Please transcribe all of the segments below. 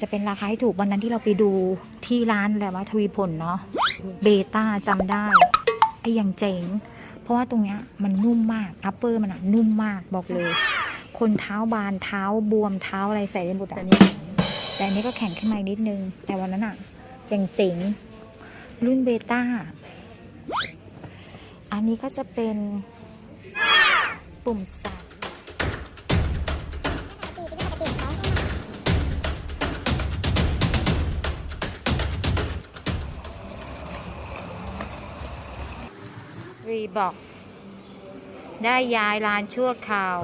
จะเป็นราคาที่ถูกวันนั้นที่เราไปดูที่ร้านอะไรวะทวีผลเนาะเบต้าจำได้ไอ้ยังเจ๋งเพราะว่าตรงเนี้ยมันนุ่มมากอัปเปอร์มันอะนุ่มมากบอกเลย คนเท้าบานเท้าบวมเท้าอะไรใส่ได้หมดอะแต่อันนี้ก็แข็งขึ้นมาอีกนิดนึง แต่วันนั้นอะยังเจ๋งรุ่นเบต้าอันนี้ก็จะเป็นปุ่มใส่ รีบอก ได้ย้ายร้านชั่วคราว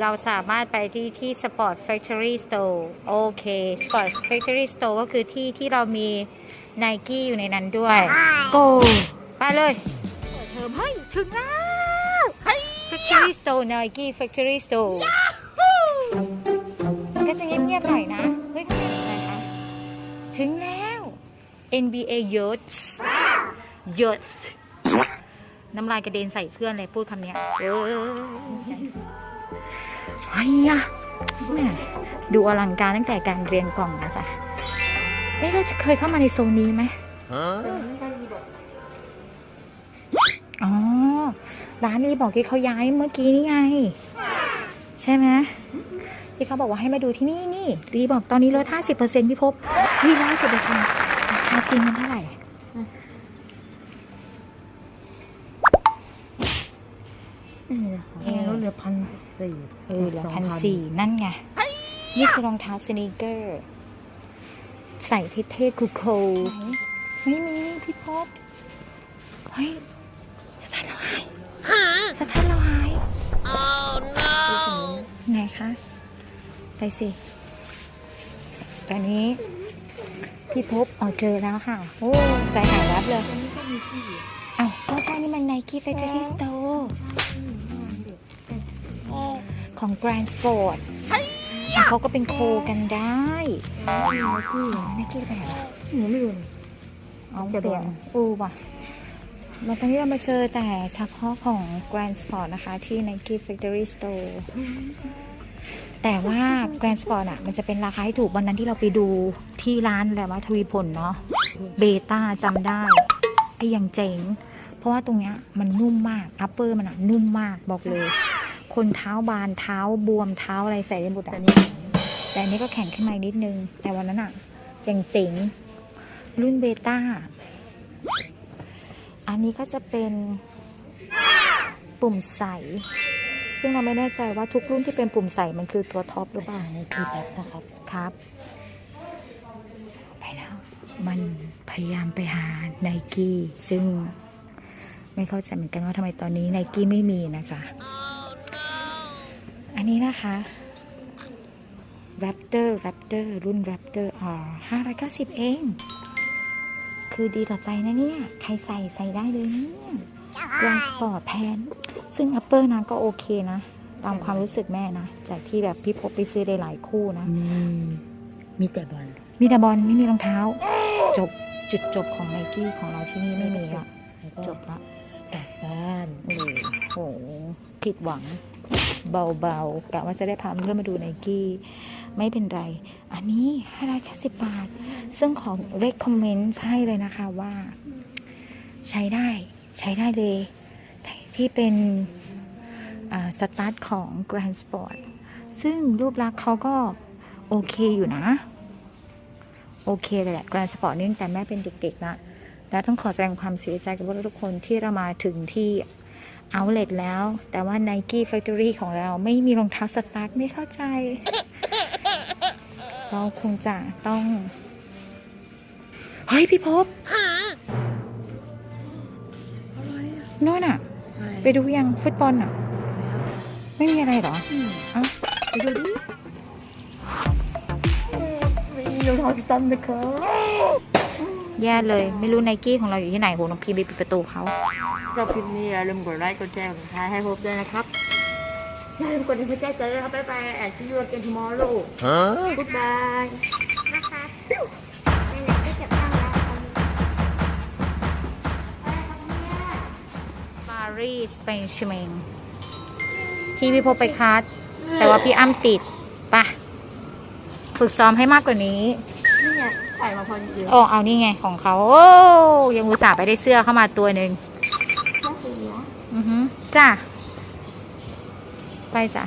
เราสามารถไปที่ที่ Sport Factory Store โอเค Sport Factory Store ก็คือที่ที่เรามี n i กี้อยู่ในนั้นด้วย Go ไปเลยเปิดเทอมเฮ้ยถึงแล้ว Factory Store Nike Factory Store มันก็จะเงียบๆหน่อยนะ เฮ้ยข้างในมีอะไรคะ ถึงแล้ว NBA Youth Youth น้ำลายกระเด็นใส่เพื่อนเลยพูดคำนี้เออไอ้ยะแม่ดูอลังการตั้งแต่การเรียนกล่องนะจ๊ะเอ๊ะเราจะเคยเข้ามาในโซนนี้ไหมอ๋อ ร้านนี้บอกที่เขาย้ายเมื่อกี้นี่ไง ใช่ไหมที่เขาบอกว่าให้มาดูที่นี่นี่รีบอกตอนนี้ลด50%พี่พบพี่ร้อยสิบเปอร์เซ็นต์ราคาจริงมันเท่าไหร่ นี่นะคะเออลดเหลือพันสี่เออเหลือพันสี่นั่นไง นี่คือรองเท้าสนีกเกอร์ ใส่เท่ๆคูโคไม่มีพี่พบเฮ้ยสถานเราหายสถานเราหายไงคะ ไปสิ ตอนนี้พี่พบเอาเจอแล้วค่ะ โอ้ ใจหายแวบเลยอ้าวก็ใช่นี่มัน Nike Factory Store ของ Grand Sport แล้วเขาก็เป็นโคกันได้ไนกี้ไปไหนวะหนูไม่รู้เอาเปลี่ยนอูว่ะมาตอนนี้เรามาเจอแต่เฉพาะของ Grand Sport นะคะ ที่ Nike Factory Store แต่ว่า Grand Sport อะ มันจะเป็นราคาที่ถูกวันนั้นที่เราไปดูที่ร้านอะไรวะทวีผลเนาะเบต้าจำได้ ไอ้ยังเจ๋ง เพราะว่าตรงเนี้ยมันนุ่มมาก อัปเปอร์มันอะนุ่มมากบอกเลย คนเท้าบานเท้าบวมเท้าอะไรใส่ได้หมดอะแต่อันนี้ก็แข็งขึ้นมาอีกนิดนึง แต่วันนั้นอะยังเจ๋งรุ่นเบต้า อันนี้ก็จะเป็นปุ่มใส ซึ่งเราไม่แน่ใจว่าทุกรุ่นที่เป็นปุ่มใสมันคือตัวท็อปหรือเปล่าอันนี้คือแบ็คนะครับครับ ไปแล้ว มันพยายามไปหาไนกี้ซึ่งไม่เข้าใจเหมือนกันว่าทำไมตอนนี้ไนกี้ไม่มีนะจ๊ะอั นนี้นะคะ Raptor Raptor รุ่น Raptor R 590 เอง คือดีต่อใจนะเนี่ย ใครใส่ใส่ได้เลยนะเนี่ย Grand Sport แพน ซึ่ง Upper นะก็โอเคนะ ตามความรู้สึกแม่นะ จากที่แบบพี่พบไปซื้อได้หลายคู่นะมีมีแต่บอล มีแต่บอลไม่มีรองเท้า จบจุดจบของไนกี้ของเราที่นี่ไม่มีละแล้วก็จบละกลับบ้านโอ้โหผิดหวัง เบาๆกะว่าจะได้พาเพื่อนมาดูไนกี้ไม่เป็นไร อันนี้ห้ร้อยแค่สิบบาท ซึ่งของ recommend ใช่เลยนะคะว่า ใช้ได้ใช้ได้เลย ที่เป็นสตาร์ทของ Grand Sport ซึ่งรูปลักษณ์เขาก็โอเคอยู่นะ โอเคเลยแหละ Grand Sport นี่ตั้งแต่แม่เป็นเด็กๆละและต้องขอแสดงความเสียใจกับพวกเราทุกคนที่เรามาถึงที่ เอาเล t แล้ว แต่ว่า Nike Factory ของเราไม่มีรองเท้าสตาร์ทไม่เข้าใจ เราคงจะต้อง เฮ้ย พี่พบโน่นอะไปดูยังฟุตบอลอะไม่มีอะไรเหรอเอ้าไปดูดิไม่มีรองเท้าสตันนะครับ แย่เลย ไม่รู้ไนกี้ของเราอยู่ที่ไหนโหน้องพีไปปิดประตูเขาชอบคลิปนี้อย่าลืมกดไลค์กดแชร์กดติดตามให้พบด้วยนะครับอย่าลืมกดติดตามใจด้วยนะครับบ๊ายบายแอนด์ซียูกันทูมอร์โลกูดบายนะคะไหนๆก็จะตั้งแล้วเอาเลยปารีสเป็นชเมงที่พี่พบไปคัดแต่ว่าพี่อ้ำติดปะฝึกซ้อมให้มากกว่านี้นี่ไง ใส่มาพอดีเลยโอ้เอานี่ไงของเขาโอ้ยังอุตส่าห์ไปได้เสื้อเข้ามาตัวหนึ่งข้าวสีเหลืองอือฮึจ้าไปจ้ะ